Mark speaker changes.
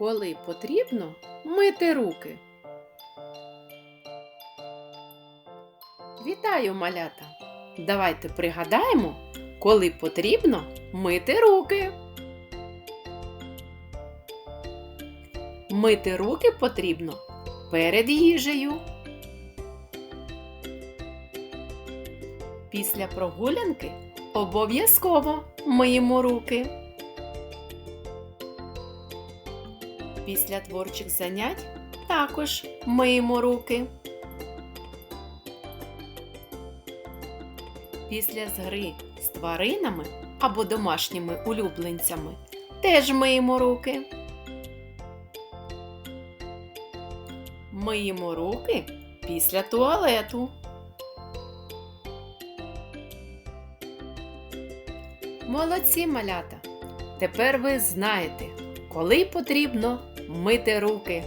Speaker 1: коли потрібно мити руки. Вітаю, малята! Давайте пригадаємо, коли потрібно мити руки. Мити руки потрібно перед їжею. Після прогулянки обов'язково миємо руки. Після творчих занять також миємо руки. Після згри з тваринами або домашніми улюбленцями теж миємо руки. Миємо руки після туалету. Молодці малята! Тепер ви знаєте, коли потрібно мити руки.